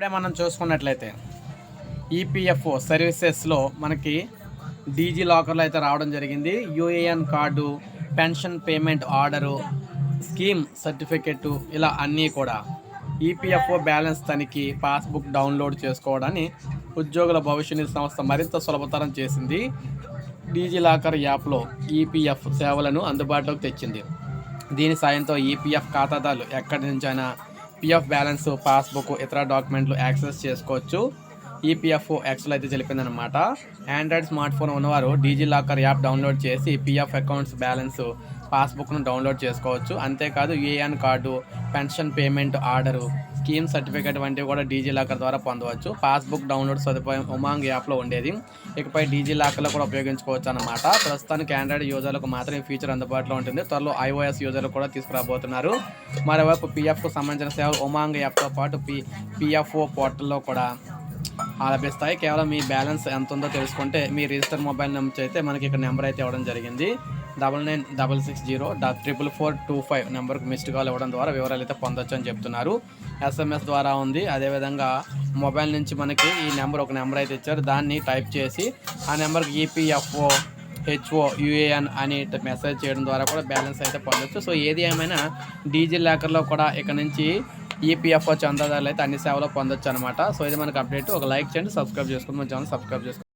ఇప్పుడే మనం చూసుకున్నట్లయితే ఈపీఎఫ్ఓ సర్వీసెస్లో మనకి డీజీ లాకర్లో అయితే రావడం జరిగింది. UAN card pension payment order scheme certificate ఇలా అన్నీ కూడా ఈపీఎఫ్ఓ బ్యాలెన్స్ తనిఖీ పాస్బుక్ డౌన్లోడ్ చేసుకోవడాన్ని ఉద్యోగుల భవిష్య నిధి సంస్థ మరింత సులభతరం చేసింది. డీజీ లాకర్ యాప్లో ఈపీఎఫ్ సేవలను అందుబాటులోకి తెచ్చింది. దీని సాయంతో ఈపీఎఫ్ ఖాతాదారులు ఎక్కడి నుంచైనా పిఎఫ్ బ్యాలెన్స్ పాస్బుక్ ఇతర డాక్యుమెంట్లు యాక్సెస్ చేసుకోవచ్చు. ఈపీఎఫ్ యాక్సెల్ అయితే తెలిపిందనమాట ఆండ్రాయిడ్ స్మార్ట్ ఫోన్ ఉన్నవారు డీజీ లాకర్ యాప్ డౌన్లోడ్ చేసి పిఎఫ్ అకౌంట్స్ బ్యాలెన్స్ పాస్బుక్ను డౌన్లోడ్ చేసుకోవచ్చు. అంతేకాదు UAN card pension payment order scheme certificate వంటివి కూడా డీజీ లాకర్ ద్వారా పొందవచ్చు. పాస్బుక్ డౌన్లోడ్ సదుపాయం ఉమాంగ్ యాప్లో ఉండేది. ఇకపై డీజీ లాకర్లో కూడా ఉపయోగించుకోవచ్చు అనమాట ప్రస్తుతానికి ఆండ్రాయిడ్ యూజర్లకు మాత్రం ఈ ఫీచర్ అందుబాటులో ఉంటుంది. త్వరలో ఐఓఎస్ యూజర్లు కూడా తీసుకురాబోతున్నారు. మరోవైపు పిఎఫ్కు సంబంధించిన సేవలు ఉమాంగ్ యాప్తో పాటు పి పిఎఫ్ఓ పోర్టల్లో కూడా లభిస్తాయి కేవలం మీ బ్యాలెన్స్ ఎంత ఉందో తెలుసుకుంటే మీ రిజిస్టర్ మొబైల్ నెంబర్ అయితే మనకి ఇక్కడ నెంబర్ అయితే ఇవ్వడం జరిగింది. Double nine double six zero triple four two five నెంబర్కి మిస్డ్ కాల్ ఇవ్వడం ద్వారా వివరాలు అయితే పొందొచ్చు అని చెప్తున్నారు. ఎస్ఎంఎస్ ద్వారా ఉంది. అదేవిధంగా మొబైల్ నుంచి మనకి ఈ నెంబర్ ఒక నెంబర్ అయితే ఇచ్చారు. దాన్ని టైప్ చేసి ఆ నెంబర్కి ఈపీఎఫ్ఓ హెచ్ఓ యూఏఎన్ అని మెసేజ్ చేయడం ద్వారా కూడా బ్యాలెన్స్ అయితే పొందొచ్చు. సో ఏది ఏమైనా డీజీ లాకర్లో కూడా ఇక్కడ నుంచి ఈపీఎఫ్ఓ చందాదారులు అయితే అన్ని సేవలు పొందొచ్చు అనమాట సో ఇది మనకు అప్డేట్. ఒక లైక్ చేయండి సబ్స్క్రైబ్ చేసుకోండి. మన ఛానల్ సబ్స్క్రైబ్ చేసుకోండి.